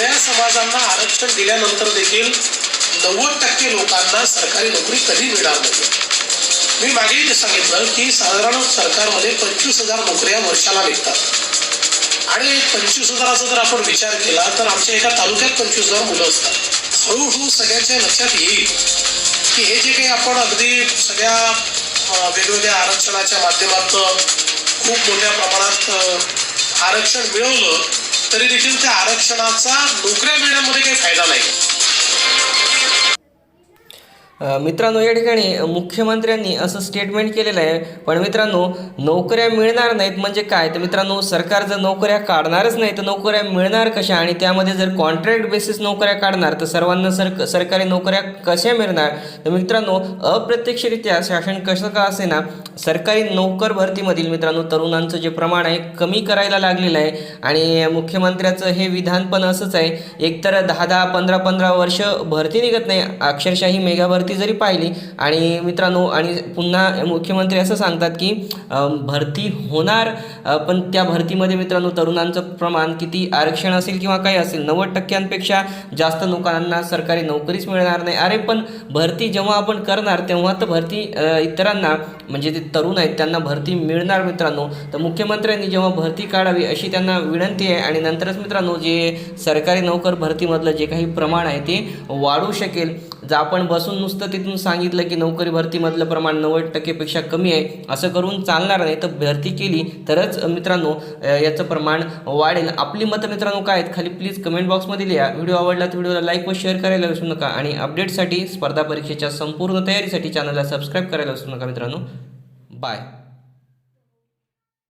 सगळ्या समाजांना आरक्षण दिल्यानंतर देखील नव्वद टक्के लोकांना सरकारी नोकरी कधी मिळणार नाही. मी मागेही ते सांगितलं की साधारण सरकारमध्ये पंचवीस हजार नोकऱ्या वर्षाला निघतात आणि पंचवीस हजाराचा जर आपण विचार केला तर आमच्या एका तालुक्यात पंचवीस हजार मुलं असतात. हळूहळू सगळ्यांच्या लक्षात येईल की हे जे काही आपण अगदी सगळ्या वेगवेगळ्या आरक्षणाच्या माध्यमातून खूप मोठ्या प्रमाणात आरक्षण मिळवलं तरी देखील त्या आरक्षणाचा नोकऱ्या मिळण्यामध्ये काही फायदा नाही. मित्रांनो या ठिकाणी मुख्यमंत्र्यांनी असं स्टेटमेंट केलेलं आहे. पण मित्रांनो नोकऱ्या मिळणार नाहीत म्हणजे काय? तर मित्रांनो सरकार जर नोकऱ्या काढणारच नाही तर नोकऱ्या मिळणार कशा? आणि त्यामध्ये जर कॉन्ट्रॅक्ट बेसिस नोकऱ्या काढणार तर सर्वांना सर सरकारी नोकऱ्या कशा मिळणार? तर मित्रांनो अप्रत्यक्षरित्या शासन कसं का असे ना सरकारी नोकर भरतीमधील मित्रांनो तरुणांचं जे प्रमाण आहे कमी करायला लागलेलं आहे. आणि मुख्यमंत्र्याचं हे विधान पण असंच आहे. एकतर दहा दहा पंधरा पंधरा वर्ष भरती निघत नाही. अक्षरशः ही मेगा भरती जरी पाहिली आणि मित्रांनो आणि पुन्हा मुख्यमंत्री असं सांगतात की भरती होणार पण त्या भरतीमध्ये मित्रांनो तरुणांचं प्रमाण किती आरक्षण असेल किंवा काही असेल नव्वद टक्क्यांपेक्षा जास्त लोकांना सरकारी नोकरीच मिळणार नाही. अरे पण भरती जेव्हा आपण करणार तेव्हा तर भरती इतरांना म्हणजे ते तरुण आहेत त्यांना भरती मिळणार मित्रांनो. तर मुख्यमंत्र्यांनी जेव्हा भरती काढावी अशी त्यांना विनंती आहे आणि नंतरच मित्रांनो जे सरकारी नोकर भरतीमधलं जे काही प्रमाण आहे ते वाढू शकेल. जर आपण बसून नुसतं तिथून सांगितलं की नोकरी भरतीमधलं प्रमाण नव्वद टक्केपेक्षा कमी आहे असं करून चालणार नाही तर भरती केली तरच मित्रांनो याचं प्रमाण वाढेल. आपली मतं मित्रांनो काय आहेत खाली प्लीज कमेंट बॉक्समध्ये लिहा. व्हिडिओ आवडला तर व्हिडिओला लाईक व शेअर करायला विसरू नका. आणि अपडेटसाठी स्पर्धा परीक्षेच्या संपूर्ण तयारीसाठी चॅनलला सबस्क्राईब करायला विसरू नका मित्रांनो. Bye.